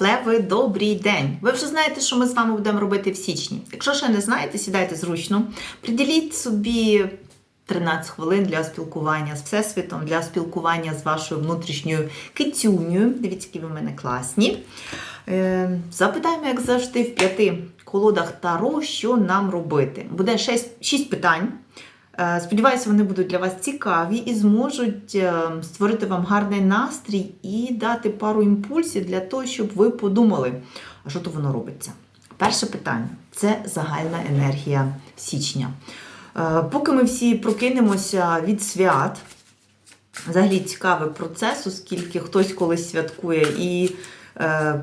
Леви, добрий день! Ви вже знаєте, що ми з вами будемо робити в січні. Якщо ще не знаєте, сідайте зручно, приділіть собі 13 хвилин для спілкування з Всесвітом, для спілкування з вашою внутрішньою китюнею. Дивіться, які ви в мене класні. Е, Запитаємо, як завжди, в п'яти колодах Таро, що нам робити. Буде 6, 6 питань. Е, Сподіваюся, вони будуть для вас цікаві і зможуть е, створити вам гарний настрій і дати пару імпульсів для того, щоб ви подумали, а що то воно робиться. Перше питання це загальна енергія січня. Е, Поки ми всі прокинемося від свят, взагалі цікавий процес, оскільки хтось колись святкує і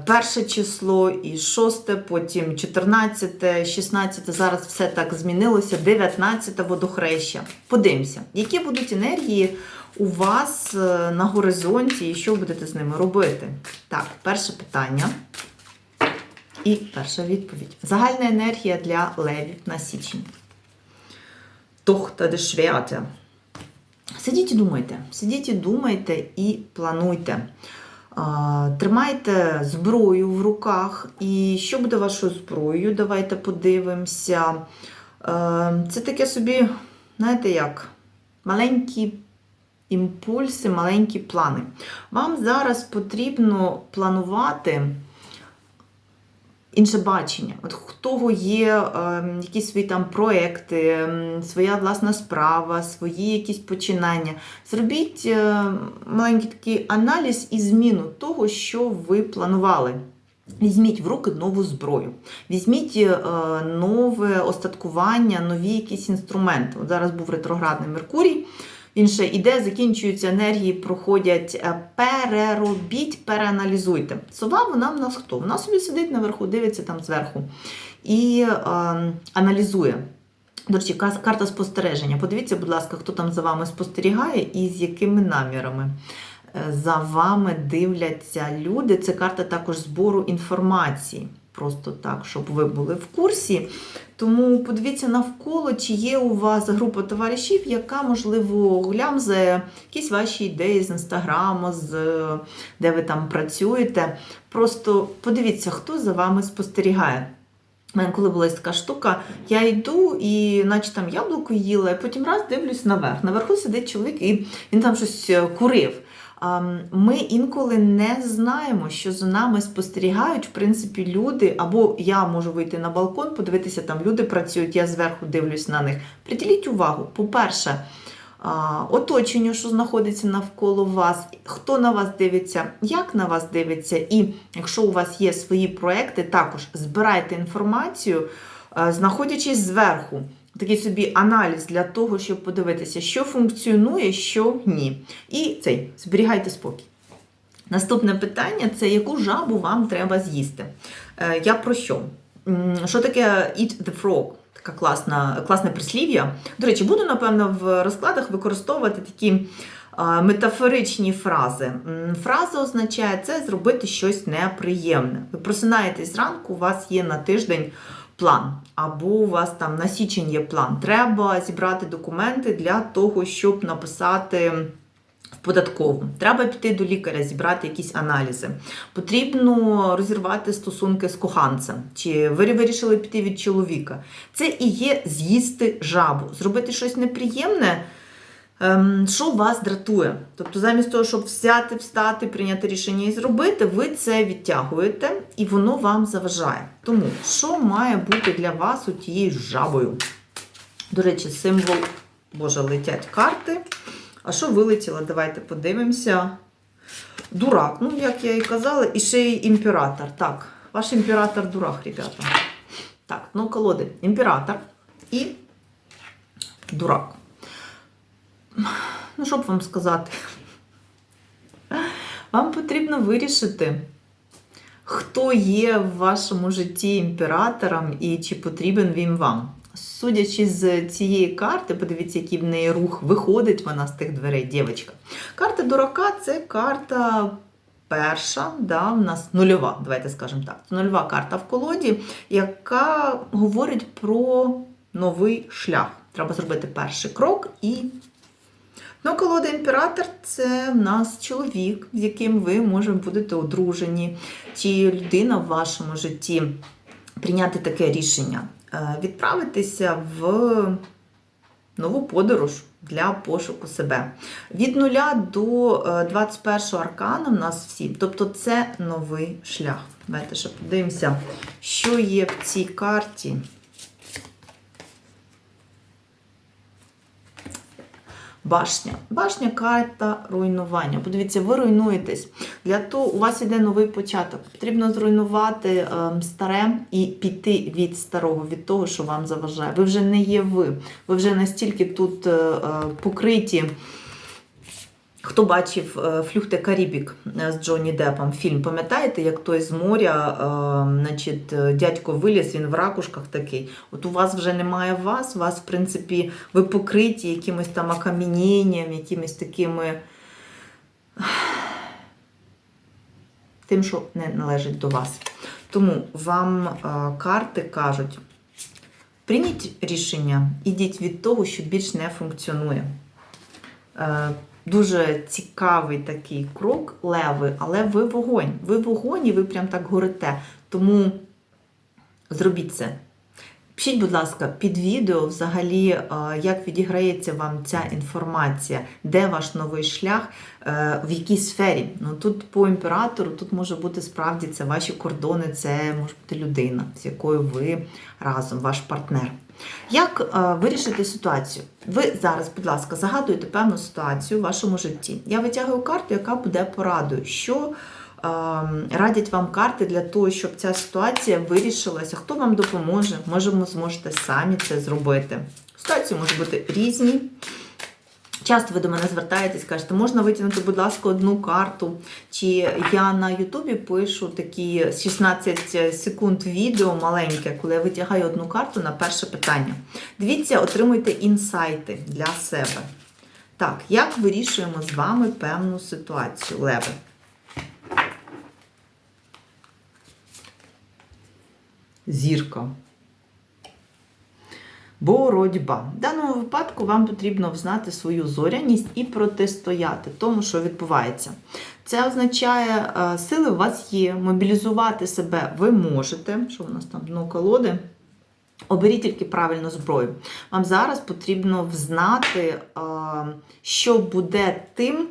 перше число, і шосте, потім 14, 16, зараз все так змінилося, 19 водохреща. Подивимося, які будуть енергії у вас е, на горизонті і що будете з ними робити. Так, перше питання. І перша відповідь. Загальна енергія для левів на січень. Тохта де швята. Сидіть і думайте, сидіть і думайте і плануйте. Тримайте зброю в руках. І що буде вашою зброєю? Давайте подивимося. Е, Це таке собі, знаєте як, маленькі імпульси, маленькі плани. Вам зараз потрібно планувати інше бачення. От у того є е, якісь свої там проекти, м, своя власна справа, свої якісь починання. Зробіть е, маленький такий аналіз і зміну того, що ви планували. Візьміть в руки нову зброю, візьміть е, нове остаткування, нові якісь інструменти. От зараз був ретроградний Меркурій. Він ще іде, закінчуються енергії, проходять. Е, Переробіть, переаналізуйте. Сова, вона в нас хто? Вона собі сидить наверху, дивиться там зверху і е, аналізує. До речі, карта спостереження. Подивіться, будь ласка, хто там за вами спостерігає і з якими намірами. Е, За вами дивляться люди. Це карта також збору інформації. Просто так, щоб ви були в курсі. Тому подивіться навколо, чи є у вас група товаришів, яка, можливо, глямзає якісь ваші ідеї з інстаграму, з де ви там працюєте. Просто подивіться, хто за вами спостерігає. У мене коли була така штука, я йду і наче там яблуко їла, і потім раз дивлюсь наверх. Наверху сидить чоловік, і він там щось курив. Ми інколи не знаємо, що за нами спостерігають, в принципі, люди, або я можу вийти на балкон, подивитися, там люди працюють, я зверху дивлюсь на них. Приділіть увагу, по-перше, оточенню, що знаходиться навколо вас, хто на вас дивиться, як на вас дивиться, і якщо у вас є свої проекти, також збирайте інформацію, е, знаходячись зверху. Такий собі аналіз для того, щоб подивитися, що функціонує, що ні. І цей зберігайте спокій. Наступне питання це яку жабу вам треба з'їсти. Е, Я про що? Що таке eat the frog? Така класна, класне прислів'я. До речі, буду, напевно, в розкладах використовувати такі метафоричні фрази. Фраза означає це зробити щось неприємне. Ви просинаєтесь зранку, у вас є на тиждень план, або у вас там на січень є план. Треба зібрати документи для того, щоб написати в податкову. Треба піти до лікаря, зібрати якісь аналізи. Потрібно розірвати стосунки з коханцем. Чи ви вирішили піти від чоловіка? Це і є з'їсти жабу, зробити щось неприємне. Ем, Що вас дратує? Тобто, замість того, щоб взяти, встати, прийняти рішення і зробити, ви це відтягуєте, і воно вам заважає. Тому що має бути для вас у тією жабою? До речі, символ, боже, летять карти. А що вилетіло? Давайте подивимося. Дурак, ну, як я і казала, і ще й імператор. Так, ваш імператор дурак, ребята. Так, ну колоди. Імператор і дурак. Ну, що б вам сказати? Вам потрібно вирішити, хто є в вашому житті імператором і чи потрібен він вам. Судячи з цієї карти, подивіться, який в неї рух виходить вона з тих дверей, дівчинка. Карта дурака це карта перша, да, в нас нульова, давайте скажемо так. Нульова карта в колоді, яка говорить про новий шлях. Треба зробити перший крок і Ну, колода імператор це в нас чоловік, з яким ви може будете одружені, чи людина в вашому житті прийняти таке рішення, е, відправитися в нову подорож для пошуку себе. Від нуля до е, 21 аркана в нас всі. Тобто це новий шлях. Давайте ще подивимося, що є в цій карті. Башня. Башня карта руйнування. Подивіться, ви руйнуєтесь. Для того у вас іде новий початок. Потрібно зруйнувати е, старе і піти від старого, від того, що вам заважає. Ви вже не є ви. Ви вже настільки тут е, е, покриті. Хто бачив е, Флюхте Карібік з Джонні Деппом фільм, пам'ятаєте, як той з моря, е, значить, е, дядько виліз, він в ракушках такий. От у вас вже немає вас, у вас, в принципі, ви покриті якимось там окаміненням, якимись такими тим, що не належить до вас. Тому вам карти кажуть: прийміть рішення, ідіть від того, що більш не функціонує. Дуже цікавий такий крок леви, але ви вогонь. Ви вогонь і ви прям так горите. Тому зробіть це. Пишіть, будь ласка, під відео взагалі, е, як відіграється вам ця інформація, де ваш новий шлях, е, в якій сфері. Ну тут по імператору, тут може бути справді це ваші кордони, це може бути людина, з якою ви разом, ваш партнер. Як е, вирішити ситуацію? Ви зараз, будь ласка, загадуєте певну ситуацію в вашому житті. Я витягую карту, яка буде порадою. Що е, радять вам карти для того, щоб ця ситуація вирішилася? Хто вам допоможе? Може, ви зможете самі це зробити. Ситуації можуть бути різні. Часто ви до мене звертаєтесь, кажете, можна витягнути, будь ласка, одну карту. Чи я на Ютубі пишу такі 16 секунд відео маленьке, коли я витягаю одну карту на перше питання. Дивіться, отримуйте інсайти для себе. Так, як вирішуємо з вами певну ситуацію, Леви? Зірка. Боротьба. В даному випадку вам потрібно взнати свою зоряність і протистояти тому, що відбувається. Це означає, е, сили у вас є, мобілізувати себе ви можете. Що у нас там дно колоди? Оберіть тільки правильну зброю. Вам зараз потрібно взнати, е, що буде тим.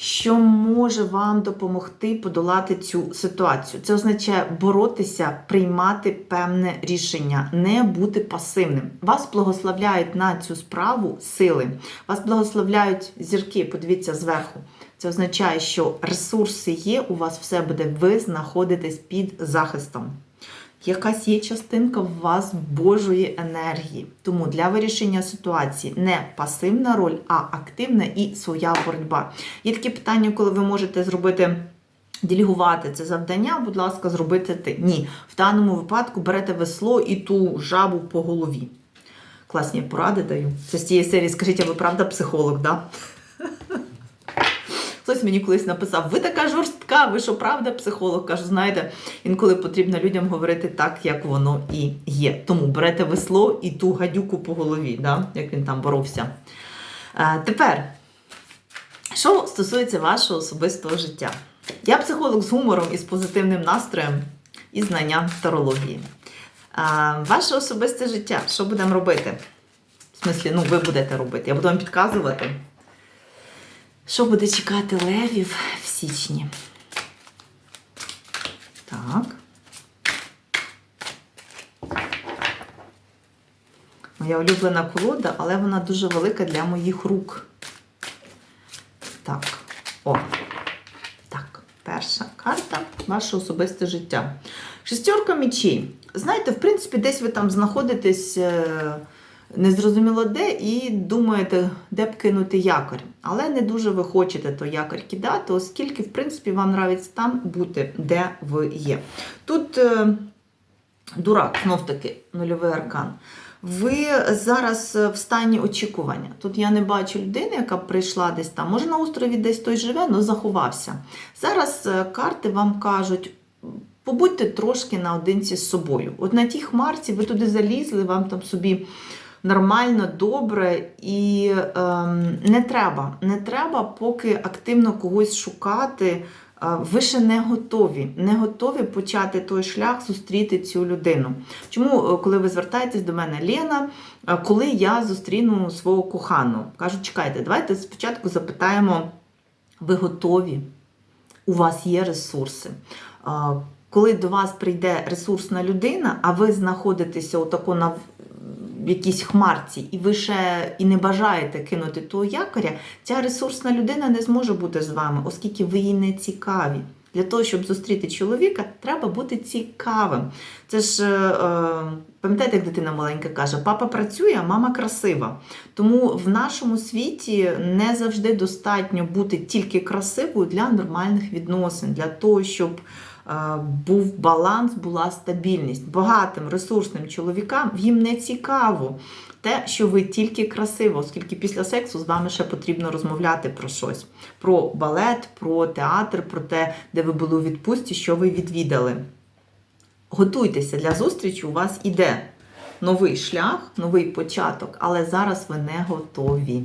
Що може вам допомогти подолати цю ситуацію. Це означає боротися, приймати певне рішення, не бути пасивним. Вас благословляють на цю справу сили, вас благословляють зірки, подивіться зверху. Це означає, що ресурси є, у вас все буде, ви знаходитесь під захистом. Якась є частинка в вас Божої енергії. Тому для вирішення ситуації не пасивна роль, а активна і своя боротьба. Є такі питання, коли ви можете зробити. Делегувати це завдання, будь ласка, зробити ти. Ні. В даному випадку берете весло і ту жабу по голові. Класні поради даю. Це з цієї серії, скажіть, а ви правда психолог, да? Хтось мені колись написав: ви така жорстка, ви що правда психолог? Кажу, знаєте, інколи потрібно людям говорити так, як воно і є. Тому берете весло і ту гадюку по голові, да? як він там боровся. А, тепер, що стосується вашого особистого життя? Я психолог з гумором і з позитивним настроєм і знанням тарології. А, ваше особисте життя, що будемо робити? В смислі, ну, ви будете робити, я буду вам підказувати. Що буде чекати левів в січні? Так. Моя улюблена колода, але вона дуже велика для моїх рук. Так. О. Так, перша карта ваше особисте життя. Шестерка мечей. Знаєте, в принципі, десь ви там знаходитесь. Е, незрозуміло де, і думаєте, де б кинути якорь. Але не дуже ви хочете той якорь кидати, оскільки, в принципі, вам нравиться там бути, де ви є. Тут е, дурак, знов таки, нульовий аркан. Ви зараз в стані очікування. Тут я не бачу людини, яка прийшла десь там. Може, на острові десь той живе, але заховався. Зараз е, карти вам кажуть. Побудьте трошки наодинці з собою. От на тій хмарці ви туди залізли, вам там собі нормально, добре і ем, не треба. Не треба поки активно когось шукати. Е, Ви ще не готові, не готові почати той шлях зустріти цю людину. Чому, е, коли ви звертаєтесь до мене, Лена, е, коли я зустріну свого коханого? Кажу, чекайте, давайте спочатку запитаємо, ви готові? У вас є ресурси. Коли до вас прийде ресурсна людина, а ви знаходитеся отако на якійсь хмарці, і ви ще і не бажаєте кинути того якоря, ця ресурсна людина не зможе бути з вами, оскільки ви їй не цікаві. Для того, щоб зустріти чоловіка, треба бути цікавим. Це ж, е, е, пам'ятаєте, як дитина маленька каже, папа працює, а мама красива. Тому в нашому світі не завжди достатньо бути тільки красивою для нормальних відносин, для того, щоб був баланс, була стабільність. Багатим ресурсним чоловікам їм не цікаво те, що ви тільки красиво, оскільки після сексу з вами ще потрібно розмовляти про щось: про балет, про театр, про те, де ви були у відпустці, що ви відвідали. Готуйтеся для зустрічі, у вас іде новий шлях, новий початок, але зараз ви не готові.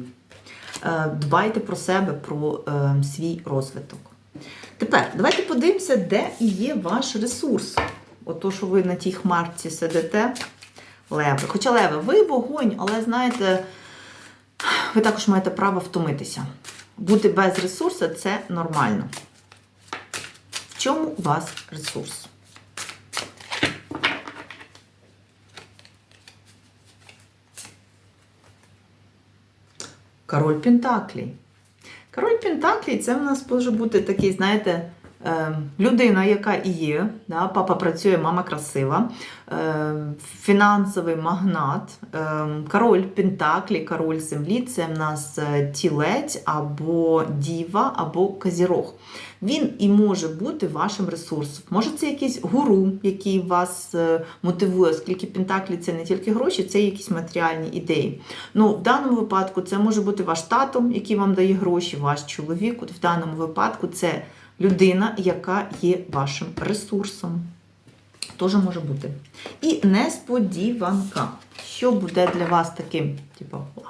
Е, Дбайте про себе, про е, свій розвиток. Тепер давайте подивимося, де є ваш ресурс. Ото, що ви на тій хмарці сидите, леви. Хоча леви, ви вогонь, але знаєте, ви також маєте право втомитися. Бути без ресурсу це нормально. В чому у вас ресурс? Король Пентаклей. Король Пентаклі це в нас може бути такий, знаєте, людина, яка і є. Да? Папа працює, мама красива, е, фінансовий магнат, е, король Пентаклі, король землі це в нас е, тілець або діва, або казірог. Він і може бути вашим ресурсом. Може, це якийсь гуру, який вас е, мотивує, оскільки Пентаклі це не тільки гроші, це якісь матеріальні ідеї. Ну, в даному випадку це може бути ваш тато, який вам дає гроші, ваш чоловік. В даному випадку це людина, яка є вашим ресурсом. Теж може бути. І несподіванка. Що буде для вас таким, типу, вау.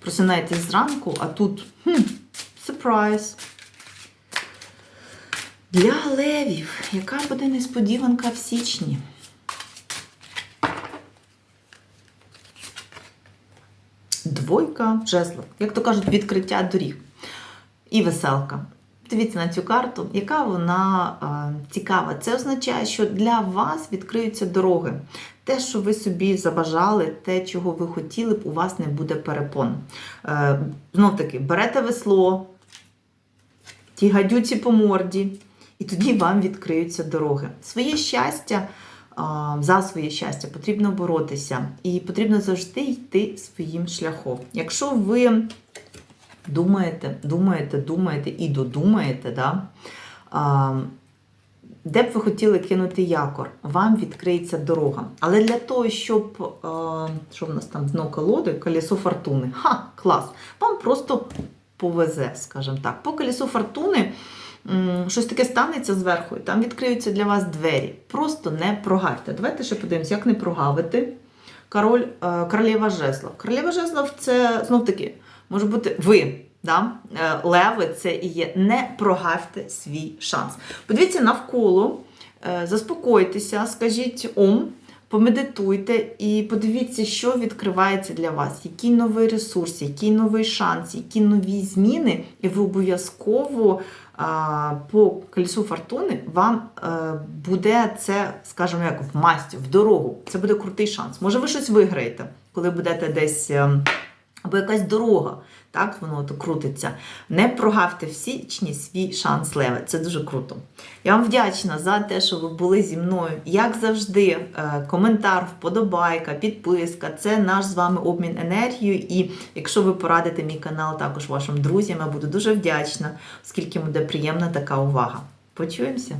Просинаєтесь зранку, а тут хм, сюрприз. Для левів, яка буде несподіванка в січні? Двойка жезлов. Як то кажуть, відкриття доріг. І веселка. Дивіться на цю карту, яка вона е, цікава. Це означає, що для вас відкриються дороги. Те, що ви собі забажали, те, чого ви хотіли б, у вас не буде перепон. Е, знов таки, берете весло, ті гадюці по морді, і тоді вам відкриються дороги. Своє щастя, а, за своє щастя потрібно боротися, і потрібно завжди йти своїм шляхом. Якщо ви думаєте, думаєте, думаєте і додумаєте, да, а, де б ви хотіли кинути якор, вам відкриється дорога. Але для того, щоб, а, що в нас там дно колоди, колесо фортуни, ха, клас, вам просто повезе, скажімо так. По колесу фортуни щось таке станеться зверху, і там відкриються для вас двері. Просто не прогавте. Давайте ще подивимося, як не прогавити. Король, е, королева жезлов. Королева жезлов це знов таки може бути ви. Да? Е, Леви це і є. Не прогавте свій шанс. Подивіться навколо, е, заспокойтеся, скажіть ом, помедитуйте і подивіться, що відкривається для вас, який новий ресурс, який новий шанс, які нові зміни, і ви обов'язково по колесу фортуни вам е, буде це, скажімо, як в масті, в дорогу. Це буде крутий шанс. Може, ви щось виграєте, коли будете десь. Або якась дорога, так воно то крутиться. Не прогавте в січні свій шанс лева. Це дуже круто. Я вам вдячна за те, що ви були зі мною. Як завжди, е, коментар, вподобайка, підписка це наш з вами обмін енергією. І якщо ви порадите мій канал також вашим друзям, я буду дуже вдячна, оскільки буде приємна така увага. Почуємося!